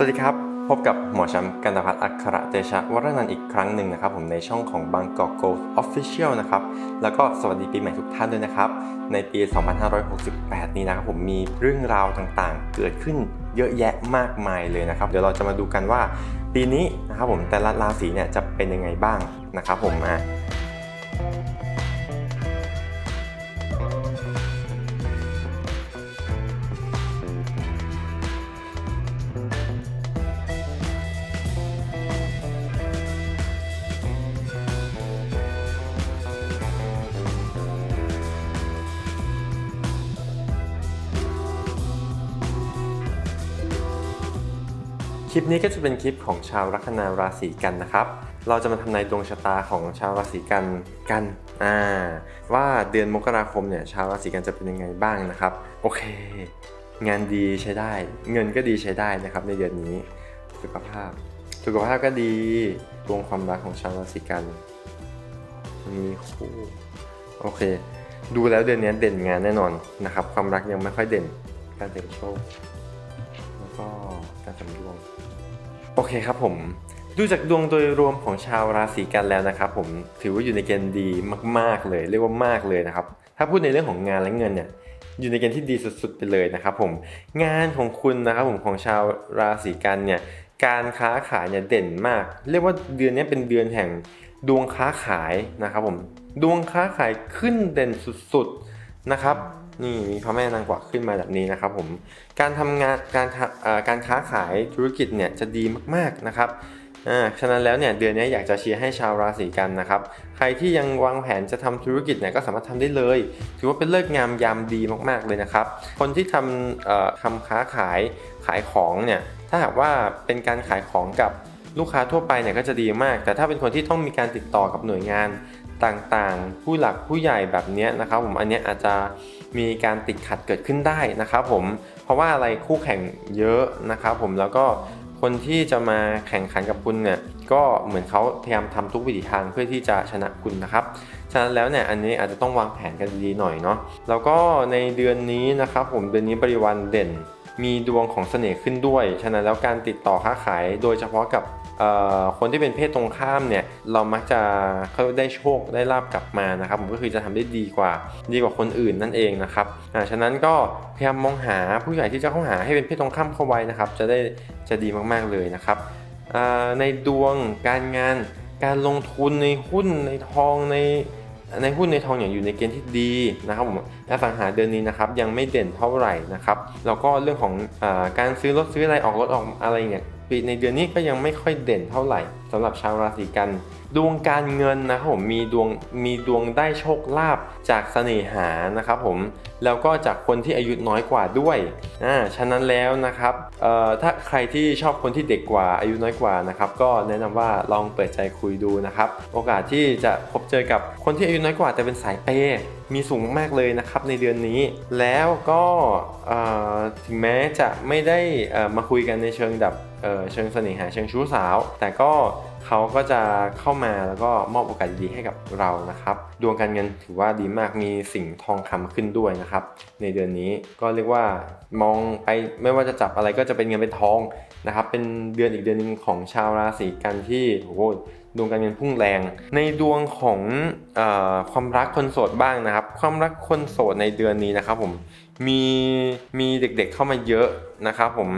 สวัสดีครับ พบกับหมอแชมป์กันตพัฒน์อัครเตชะวรนันท์อีกครั้งหนึ่งนะครับ ผมในช่องของบางกอกโกลด์ออฟฟิเชียลนะครับ แล้วก็สวัสดีปีใหม่ทุกท่านด้วยนะครับ ในปี 2568 นี้นะครับผมมีเรื่องราวต่างๆ เกิดขึ้นเยอะแยะมากมายเลยนะครับ เดี๋ยวเราจะมาดูกันว่าปีนี้นะครับผมแต่ละราศีเนี่ยจะเป็นยังไงบ้างนะครับผมอะ คลิปนี้ก็จะเป็นคลิปของชาวลัคนาราศีกันนะครับ เราจะมาทำนายดวงชะตาของชาวราศีกันกัน อ่า ว่าเดือนมกราคมเนี่ยชาวราศีกันจะเป็นยังไงบ้างนะครับ โอเค งานดีใช้ได้ เงินก็ดีใช้ได้นะครับ ในเดือนนี้ สุขภาพ สุขภาพก็ดี ดวงความรักของชาวราศีกัน มีคู่ โอเค ดูแล้วเดือนนี้เด่นงานแน่นอนนะครับ ความรักยังไม่ค่อยเด่น การเสี่ยงโชค แล้วก็การสำรวม โอเคครับผมดูจากดวงโดยรวมของชาวราศีกันแล้วนะครับผมถือว่าอยู่ในเกณฑ์ดีมาก ๆเลย เรียกว่ามากเลยนะครับ ถ้าพูดในเรื่องของงานและเงินเนี่ยอยู่ในเกณฑ์ที่ดีสุดๆไปเลยนะครับผมงานของคุณนะครับผมของชาวราศีกันเนี่ยการค้าขายเนี่ยเด่นมาก เรียกว่าเดือนนี้เป็นเดือนแห่งดวงค้าขายนะครับผมดวงค้าขายขึ้นเด่นสุดๆ นะครับ นี่มีพระแม่นางกวักขึ้นมาแบบนี้นะครับผมการทำงานการการค้าขายธุรกิจเนี่ยจะดีมากๆนะครับอ่าฉะนั้นแล้วเนี่ยเดือนนี้อยากจะเชียร์ให้ชาวราศีกันนะครับ ใครที่ยังวางแผนจะทำธุรกิจเนี่ยก็สามารถทำได้เลย ถือว่าเป็นเลิกงามยามดีมากๆเลยนะครับ คนที่ทำทำค้าขายขายของเนี่ยถ้าหากว่าเป็นการขายของกับลูกค้าทั่วไปเนี่ยก็จะดีมาก แต่ถ้าเป็นคนที่ต้องมีการติดต่อกับหน่วยงาน ต่างๆ ผู้หลักผู้ใหญ่แบบนี้นะครับผมอันนี้อาจจะมีการติดขัดเกิดขึ้นได้นะครับผมเพราะว่าอะไรคู่แข่งเยอะนะครับผมแล้วก็คนที่จะมาแข่งขันกับคุณเนี่ยก็เหมือนเขาพยายามทำทุกวิถีทางเพื่อที่จะชนะคุณนะครับ ฉะนั้นแล้วเนี่ยอันนี้อาจจะต้องวางแผนกันดีหน่อยเนาะแล้วก็ในเดือนนี้นะครับผมเดือนนี้บริวารเด่น มีดวงของเสน่ห์ขึ้นด้วย ฉะนั้นแล้วการติดต่อค้าขาย โดยเฉพาะกับ คนที่เป็นเพศตรงข้ามเนี่ยเรามักจะเขาได้โชคได้ลาบกลับมานะครับผมก็คือจะทำได้ดีกว่าดีกว่าคนอื่นนั่นเองนะครับอ่าฉะนั้นก็พยายามมองหาผู้ใหญ่ที่จะเข้าหาให้เป็นเพศตรงข้ามเข้าไว้นะครับ จะได้จะดีมากๆเลยนะครับในดวงการงานการลงทุนในหุ้นในทองในในหุ้นในทองอย่างอยู่ในเกณฑ์ที่ดีนะครับผมอสังหาเดือนนี้นะครับยังไม่เด่นเท่าไหร่นะครับแล้วก็เรื่องของอการซื้อรถซื้ออะไรออกรถออกอะไรเนี่ย ปีในเดือนนี้ก็ยังไม่ค่อยเด่นเท่าไหร่สำหรับชาวราศีกัน ดวงการเงินนะครับผมมีดวงมีดวงได้โชคลาภจากเสน่หานะครับผมแล้วก็จากคนที่อายุน้อยกว่าด้วยอ่าฉะนั้นแล้วนะครับเอ่อถ้าใครที่ชอบคนที่เด็กกว่าอายุน้อยกว่านะครับก็แนะนำว่าลองเปิดใจคุยดูนะครับ โอกาสที่จะพบเจอกับคนที่อายุน้อยกว่าแต่เป็นสายเปย์ มีสูงมากเลยนะครับในเดือนนี้ แล้วก็ถึงแม้จะไม่ได้มาคุยกันในเชิงแบบเชิงเสน่หาเชิงชู้สาว แต่ก็เขาก็จะเข้ามาแล้วก็มอบโอกาสดีให้กับเรานะครับ ดวงการเงินถือว่าดีมากมีสิ่งทองคำขึ้นด้วยนะครับ ในเดือนนี้ก็เรียกว่ามองไปไม่ว่าจะจับอะไรก็จะเป็นเงินเป็นทองนะครับ เป็นเดือนอีกเดือนหนึงของชาวราศีกันที่โอ้ ดวงการเงินพุ่งแรง ในดวงของอความรักคนโสดบ้างนะครับ ความรักคนโสดในเดือนนี้นะครับผมมีมีเด็กๆเข้ามาเยอะนะครับผม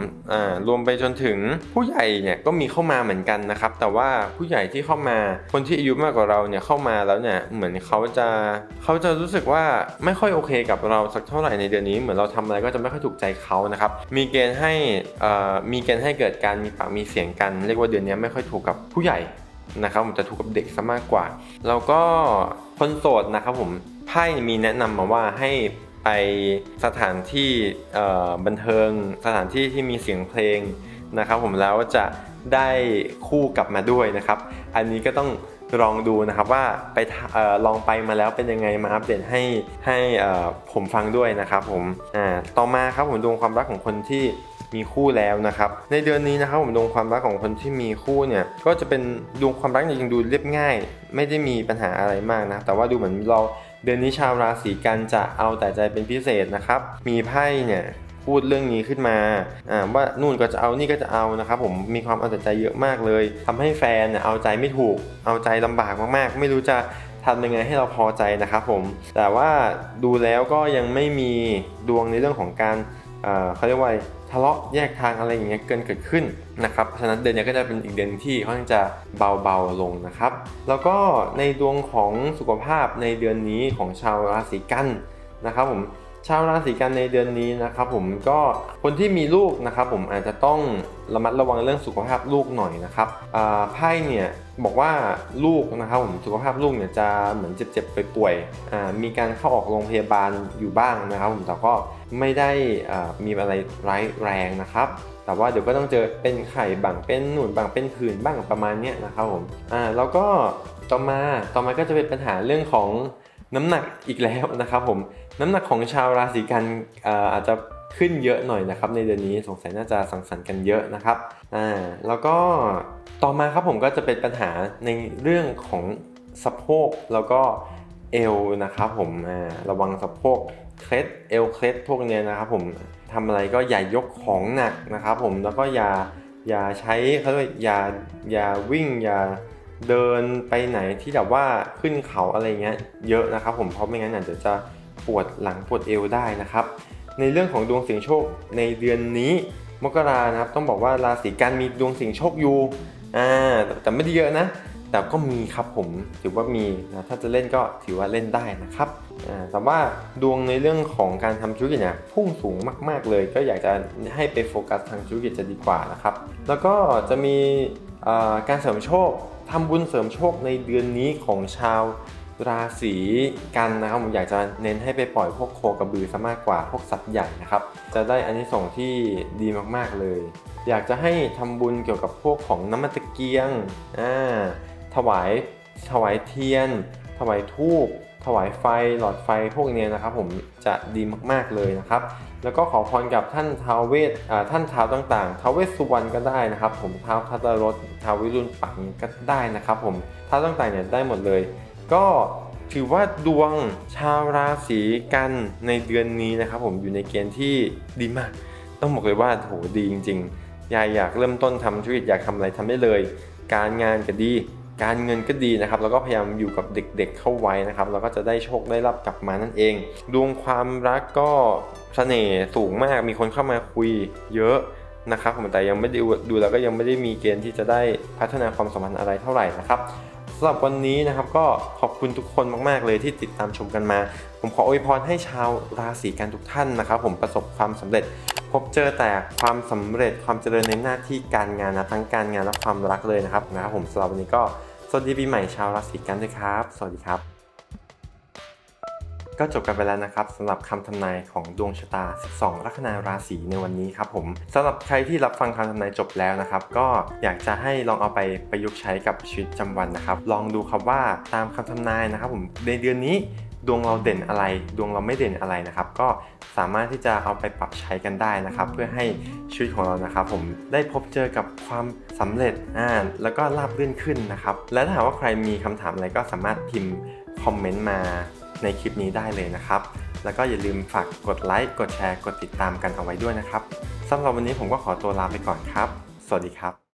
รวมไปจนถึงผู้ใหญ่เนี่ยก็มีเข้ามาเหมือนกันนะครับ แต่ว่าผู้ใหญ่ที่เข้ามาคนที่อายุมากกว่าเราเนี่ยเข้ามาแล้วเนี่ยเหมือนเขาจะเขาจะรู้สึกว่าไม่ค่อยโอเคกับเราสักเท่าไหร่ในเดือนนี้ เหมือนเราทำอะไรก็จะไม่ค่อยถูกใจเขานะครับมีเกณฑ์ให้มีเกณฑ์ให้เกิดการมีปากมีเสียงกัน เรียกว่าเดือนนี้ไม่ค่อยถูกกับผู้ใหญ่ นะครับผมจะถูกกับเด็กซะมากกว่า แล้วก็คนโสดนะครับผมไพ่มีแนะนำมาว่าให้ไปสถานที่บันเทิง สถานที่ที่มีเสียงเพลงนะครับผมแล้วจะได้คู่กลับมาด้วยนะครับ อันนี้ก็ต้อง ลองดูนะครับว่าไปออลองไปมาแล้วเป็นยังไงมาอัปเดตให้ให้ผมฟังด้วยนะครับผมต่อมาครับผมดวงความรักของคนที่มีคู่แล้วนะครับ ในเดือนนี้นะครับผมดวงความรักของคนที่มีคู่เนี่ยก็จะเป็นดวงความรักเนี่ยยังดูเรียบง่าย ไม่ได้มีปัญหาอะไรมากนะแต่ว่าดูเหมือนเราเดือนนี้ชาวราศีกันจะเอาแต่ใจเป็นพิเศษนะครับ มีไพ่เนี่ย พูดเรื่องนี้ขึ้นมาว่านู่นก็จะเอานี่ก็จะเอานะครับผมมีความเอาแต่ใจเยอะมากเลยทำให้แฟนเนี่ยเอาใจไม่ถูก เอาใจลำบากมากๆ ไม่รู้จะทำยังไงให้เราพอใจนะครับผม แต่ว่าดูแล้วก็ยังไม่มีดวงในเรื่องของการเอ่อเขาเรียกว่าทะเลาะแยกทางอะไรอย่างเงี้ยเกินเกิดขึ้นนะครับเพราะฉะนั้นเดือนนี้ก็จะเป็นอีกเดือนที่ค่อนข้างจะเบาๆลงนะครับ แล้วก็ในดวงของสุขภาพในเดือนนี้ของชาวราศีกันนะครับผม ชาวราศีกันในเดือนนี้นะครับผมก็คนที่มีลูกนะครับผมอาจจะต้องระมัดระวังเรื่องสุขภาพลูกหน่อยนะครับไพ่เนี่ยบอกว่าลูกนะครับผมสุขภาพลูกเนี่ยจะเหมือนเจ็บๆป่วยๆมีการเข้าออกโรงพยาบาลอยู่บ้างนะครับผมแต่ก็ไม่ได้มีอะไรร้ายแรงนะครับแต่ว่าเดี๋ยวก็ต้องเจอเป็นไข่บางเป็นหนุนบางเป็นผื่นบ้างประมาณนี้นะครับผมอ่าแล้วก็ต่อมาต่อมาก็จะเป็นปัญหาเรื่องของ น้ำหนักอีกแล้วนะครับผมน้ำหนักของชาวราศีกันอ่าอาจจะขึ้นเยอะหน่อยนะครับ ในเดือนนี้สงสัยน่าจะสังสรรค์กันเยอะนะครับอ่าแล้วก็ต่อมาครับผมก็จะเป็นปัญหาในเรื่องของสะโพกแล้วก็เอวนะครับผมอ่าระวังสะโพกเคล็ดเอวเคล็ดพวกนี้นะครับผมทำอะไรก็อย่ายกของหนักนะครับผมแล้วก็อย่าอย่าใช้เขาเรียกอย่าอย่าวิ่งอย่า เดินไปไหนที่แบบว่าขึ้นเขาอะไรเงี้ยเยอะนะครับ ผมเพราะไม่งั้นอาจจะจะปวดหลังปวดเอวได้นะครับ ในเรื่องของดวงเสียงโชคในเดือนนี้มกรานะครับต้องบอกว่าราศีกันมีดวงเสียงโชคอยู่อ่าแต่ไม่ได้เยอะนะ แต่ก็มีครับผมถือว่ามีนะถ้าจะเล่นก็ถือว่าเล่นได้นะครับอ่าแต่ว่าดวงในเรื่องของการทำธุรกิจเนี่ยพุ่งสูงมากๆเลย ก็อยากจะให้ไปโฟกัสทางธุรกิจจะดีกว่านะครับ แล้วก็จะมีการเสริมโชค ทำบุญเสริมโชคในเดือนนี้ของชาวราศีกันนะครับผมอยากจะเน้นให้ไปปล่อยพวกโคกระบือซะมากกว่าพวกสัตว์ใหญ่นะครับ จะได้อานิสงส์ที่ดีมากๆเลย อยากจะให้ทำบุญเกี่ยวกับพวกของน้ำมันตะเกียงอ่าถวายถวายเทียน ถวายทูบ ถวายไฟหลอดไฟพวกนี้นะครับ ผมจะดีมากๆเลยนะครับ แล้วก็ขอพรกับท่านท้าวเวสท่านท้าวต่างๆท้าวเวสสุวรรณก็ได้นะครับ ผมท้าวทัตรสท้าววิรุณปังก็ได้นะครับ ผมท้าวต่างๆเนี่ยได้หมดเลย ก็ถือว่าดวงชาวราศีกันในเดือนนี้นะครับ ผมอยู่ในเกณฑ์ที่ดีมาก ต้องบอกเลยว่าโหดีจริงๆอยากอยากเริ่มต้นทำธุรกิจอยากทำอะไรทำได้เลย การงานก็ดี การเงินก็ดีนะครับ แล้วก็พยายามอยู่กับเด็กๆเข้าไว้นะครับ แล้วก็จะได้โชคได้รับกลับมานั่นเอง ดวงความรักก็เสน่ห์สูงมาก มีคนเข้ามาคุยเยอะนะครับผมแต่ยังไม่ได้ดูดูแล้วก็ยังไม่ได้มีเกณฑ์ที่จะได้พัฒนาความสัมพันธ์อะไรเท่าไหร่นะครับสำหรับวันนี้นะครับก็ขอบคุณทุกคนมาก ๆ เลยที่ติดตามชมกันมา ผมขออวยพรให้ชาวราศีกันทุกท่านนะครับ ผมประสบความสำเร็จพบเจอแต่ความสำเร็จความเจริญในหน้าที่การงานนะทั้งการงานและความรักเลยนะครับนะครับผมสำหรับวันนี้ก็ สวัสดีปีใหม่ชาวราศีกันด้วยครับ สวัสดีครับ ก็จบกันไปแล้วนะครับสำหรับคำทำนายของดวงชะตา 12 ลัคนาราศีในวันนี้ครับผมสำหรับใครที่รับฟังคำทำนายจบแล้วนะครับ ก็อยากจะให้ลองเอาไปประยุกต์ใช้กับชีวิตประจำวันนะครับ ลองดูครับว่าตามคำทำนายนะครับผมในเดือนนี้ ดวงเราเด่นอะไร ดวงเราไม่เด่นอะไรนะครับ ก็สามารถที่จะเอาไปปรับใช้กันได้นะครับ เพื่อให้ชีวิตของเรานะครับ ผมได้พบเจอกับความสำเร็จอ่าแล้วก็ราบรื่นขึ้นนะครับ และถ้าหากว่าใครมีคำถามอะไรก็สามารถพิมพ์คอมเมนต์มาในคลิปนี้ได้เลยนะครับ แล้วก็อย่าลืมฝากกดไลค์ กดแชร์ กดติดตามกันเอาไว้ด้วยนะครับสำหรับวันนี้ผมก็ขอตัวลาไปก่อนครับ สวัสดีครับ